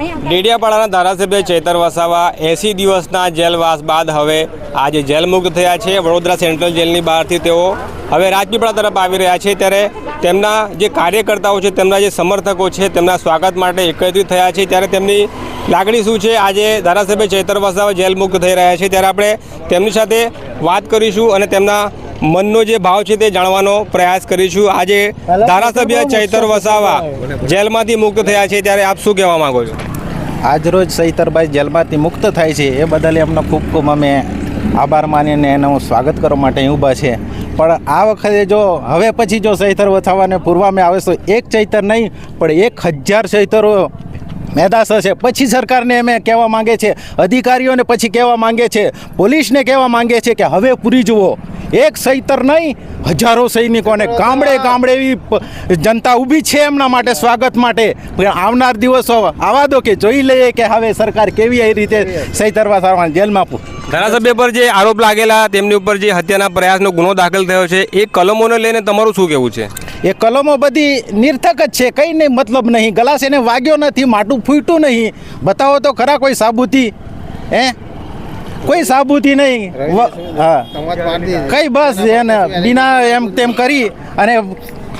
ડેડિયાપાડાના ધારાસભ્ય ચેતર વસાવા એસી દિવસના જેલવાસ બાદ હવે આજે જેલમુક્ત થયા છે. વડોદરા સેન્ટ્રલ જેલની બહારથી તેઓ હવે રાજપીપળા તરફ આવી રહ્યા છે. ત્યારે તેમના જે કાર્યકર્તાઓ છે તેમના જે સમર્થકો છે તેમના સ્વાગત માટે એકત્રિત થયા છે. ત્યારે તેમની લાગણી શું છે? આજે ધારાસભ્ય ચેતર વસાવા જેલમુક્ત થઈ રહ્યા છે. ત્યારે આપણે તેમની સાથે વાત કરીશું અને તેમના મનનો જે ભાવ છે તે જાણવાનો પ્રયાસ કરીશું. આજે ધારાસભ્ય ચૈતર વસાવા જેલમાંથી મુક્ત થયા છે. ત્યારે આપ શું કહેવા માંગો છો? આજરોજ સૈતરભાઈ જેલમાંથી મુક્ત થાય છે. એ બદલ એમનો ખૂબ ખૂબ અમે આભાર માનીને એનું સ્વાગત કરવા માટે ઊભા છે. પણ આ વખતે જો, હવે પછી જો ચૈતર વસાવાને પૂર્વામાં આવે તો એક ચૈતર નહીં, પણ એક હજાર ચૈતરો મેદાસ હશે પછી સરકારને અમે કહેવા માંગે છે, અધિકારીઓને પછી કહેવા માંગે છે, પોલીસને કહેવા માંગે છે કે હવે પૂરી જુઓ. એક સૈતર નહીં હજારો સૈનિકોને ગામડે ગામડે એવી જનતા ઊભી છે એમના માટે સ્વાગત માટે. આવનાર દિવસો આવા દો કે જોઈ લઈએ કે હવે સરકાર કેવી એ રીતે સૈતરવા સારવાર જેલમાં ધારાસભ્ય પર જે આરોપ લાગેલા તેમની ઉપર જે હત્યાના પ્રયાસનો ગુનો દાખલ થયો છે એ કલમોને લઈને તમારું શું કહેવું છે? એ કલમો બધી નિર્થક જ છે કંઈ નહીં મતલબ નહીં. ગલાસ એને વાગ્યો નથી માટું ફૂટ્યું નહીં. બતાવો તો ખરા કોઈ સાબુતી હે? કોઈ સાબુતી નહીં. હા. કઈ બસ એને બિના એમ તેમ કરી અને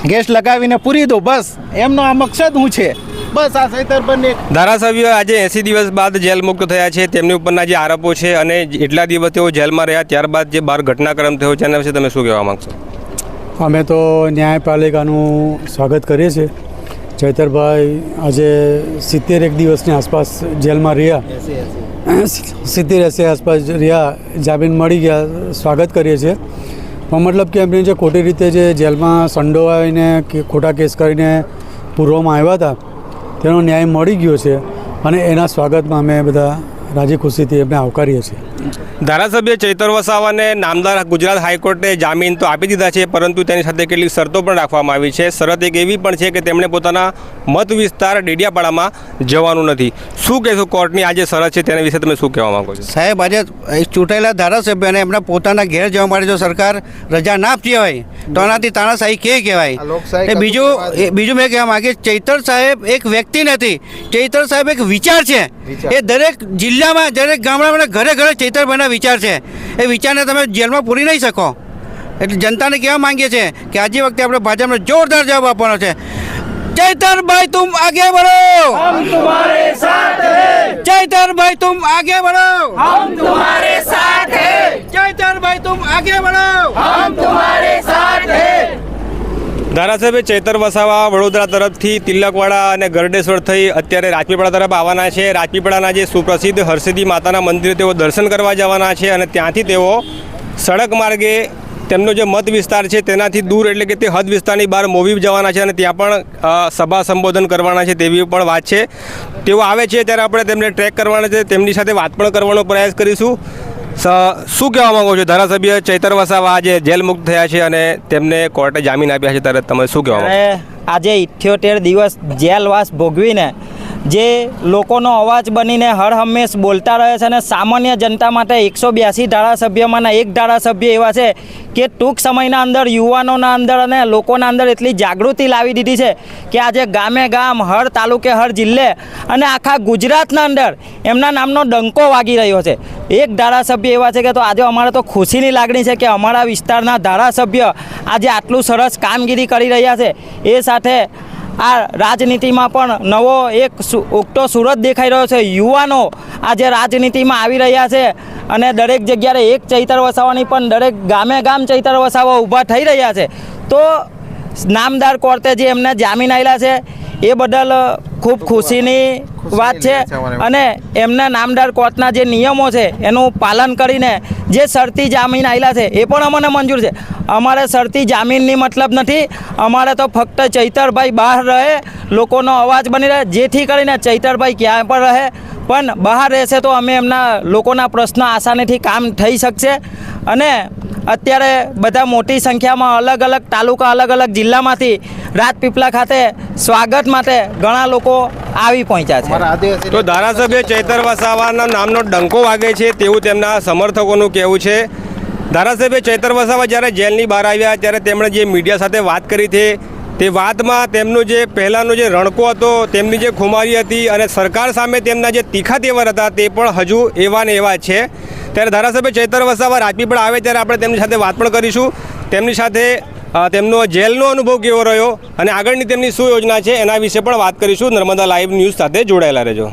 ગેસ લગાવીને પૂરી દો બસ. એમનો આ મકસદ હું છે? બસ આ સૈતરબંધી ધારાસભ્ય આજે એસી દિવસ બાદ જેલ મુક્ત થયા છે. તેમની ઉપરના જે આરોપો છે અને એટલા દિવસ તેઓ જેલમાં રહ્યા ત્યારબાદ જે બાર ઘટનાક્રમ થયો છે એના વિશે તમે શું કહેવા માગશો? અમે તો ન્યાયપાલિકાનું સ્વાગત કરીએ છીએ. ચૈતરભાઈ આજે સિત્તેર એક દિવસની આસપાસ જેલમાં રહ્યા. સિત્તેર એસી આસપાસ રહ્યા જામીન મળી ગયા. સ્વાગત કરીએ છીએ. પણ મતલબ કે એમની જે ખોટી રીતે જે જેલમાં સંડોવાઈને કે ખોટા કેસ કરીને પૂરવામાં આવ્યા હતા, તેનો ન્યાય મળી ગયો છે. અને એના સ્વાગતમાં અમે બધા રાજી ખુશીથી એમને આવકારીએ છીએ. ધારાસભ્ય ચૈતર વસાવાને નામદાર ગુજરાત હાઈકોર્ટે જામીન તો આપી દીધા છે પરંતુ તેની સાથે કેટલીક શરતો પણ રાખવામાં આવી છે. શરત એક એવી પણ છે કે તેમણે પોતાના મત વિસ્તાર ડેડિયાપાડામાં જવાનું નથી. શું કહેશો કોર્ટની આજે શરત છે તેના વિશે તમે શું કહેવા માંગો છો? સાહેબ આજે ચૂંટાયેલા ધારાસભ્યને એમના પોતાના ઘેર જવા માટે જો સરકાર રજા ના આપતી હોય તો આનાથી તાનાશાહી કે કહેવાય? એ બીજું એ બીજું મેં કહેવા માંગે ચૈતર સાહેબ એક વ્યક્તિ નથી. ચૈતર સાહેબ એક વિચાર છે. એ દરેક જિલ્લામાં દરેક ગામડામાં ઘરે ઘરે ચૈતર ચૈતરભાઈના વિચાર છે. એ વિચારને તમે જેલમાં પૂરી નહીં શકો. એટલે જનતાને કહેવા માંગીએ છીએ કે આજે વખતે આપણે ભાજપને જોરદાર જવાબ આપવાનો છે. ચૈતનભાઈ તુમ આગે બળો હમ તુમ્હારે સાથ ચૈતનભાઈ તુમ આગે બળો હમ ધારાસભ્ય ચેતર વસાવા વડોદરા તરફથી તિલકવાડા અને ગરડેશ્વર થઈ અત્યારે રાજપીપળા તરફ આવવાના છે. રાજપીપળાના જે સુપ્રસિદ્ધ હરસિદ્ધિ માતાના મંદિરે તેઓ દર્શન કરવા જવાના છે અને ત્યાંથી તેઓ સડક માર્ગે તેમનો જે મત વિસ્તાર છે તેનાથી દૂર એટલે કે તે હદ વિસ્તારની બહાર મોવી જવાના છે અને ત્યાં પણ સભા સંબોધન કરવાના છે તેવી પણ વાત છે. તેઓ આવે છે ત્યારે આપણે તેમને ટ્રેક કરવાના છે. તેમની સાથે વાત પણ કરવાનો પ્રયાસ કરીશું. શું કહેવા માગો છો? ધારાસભ્ય ચૈતર વસાવા આજે જેલ મુક્ત થયા છે અને તેમને કોર્ટે જામીન આપ્યા છે. ત્યારે તમે શું કહેવા આજે ઇઠ્યોતેર દિવસ જેલવાસ ભોગવીને જે લોકોનો અવાજ બનીને હર હંમેશ બોલતા રહે છે અને સામાન્ય જનતા માટે એકસો બ્યાસી ધારાસભ્યમાંના એક ધારાસભ્ય એવા છે કે ટૂંક સમયના અંદર, યુવાનોના અંદર અને લોકોના અંદર એટલી જાગૃતિ લાવી દીધી છે કે આજે ગામે ગામ, હર તાલુકે, હર જિલ્લે અને આખા ગુજરાતના અંદર એમના નામનો ડંકો વાગી રહ્યો છે. એક ધારાસભ્ય એવા છે કે તો આજે અમારે તો ખુશીની લાગણી છે કે અમારા વિસ્તારના ધારાસભ્ય આજે આટલું સરસ કામગીરી કરી રહ્યા છે. એ સાથે આ રાજનીતિમાં પણ નવો એક ઉગતો સુરત દેખાઈ રહ્યો છે. યુવાનો આજે રાજનીતિમાં આવી રહ્યા છે અને દરેક જગ્યાએ એક ચૈતર વસાવાની પણ દરેક ગામે ગામ ચૈતર વસાવા ઊભા થઈ રહ્યા છે. તો નામદાર કોર્ટે જે એમને જામીન આવેલા છે, એ બદલ ખૂબ ખુશીની વાત છે. અને એમના નામદાર કોર્ટના જે નિયમો છે એનું પાલન કરીને જે શરતી જામીન આવેલા છે એ પણ અમને મંજૂર છે. અમારે શરતી જામીનની મતલબ નથી. અમારે તો ફક્ત ચૈતરભાઈ બહાર રહે લોકોનો અવાજ બની રહે જેથી કરીને ચૈતરભાઈ ક્યાંય પણ રહે. પણ બહાર રહેશે તો અમે એમના લોકોના પ્રશ્નો આસાનીથી કામ થઈ શકશે. અને અત્યારે બધા મોટી સંખ્યામાં અલગ અલગ તાલુકા અલગ અલગ જિલ્લામાંથી રાજપીપળા ખાતે સ્વાગત માટે ઘણા લોકો આવી પહોંચ્યા છે. તો ધારાસભ્ય ચૈતર વસાવાના નામનો ડંકો વાગે છે તેવું તેમના સમર્થકોનું કહેવું છે. ધારાસભ્ય ચૈતર વસાવા જ્યારે જેલની બહાર આવ્યા ત્યારે તેમણે જે મીડિયા સાથે વાત કરી હતી તે વાતમાં તેમનો જે પહેલાંનો જે રણકો હતો તેમની જે ખુમારી હતી અને સરકાર સામે તેમના જે તીખા તેવર હતા તે પણ હજુ એવા ને એવા છે. ત્યારે ધારાસભ્ય ચૈતર વસાવા રાજપીપળા આવે ત્યારે આપણે તેમની સાથે વાત પણ કરીશું. તેમની સાથે તેમનો જેલનો અનુભવ કેવો રહ્યો અને આગળની તેમની શું યોજના છે એના વિશે પણ વાત કરીશું. નર્મદા લાઈવ ન્યૂઝ સાથે જોડાયેલા રહેજો.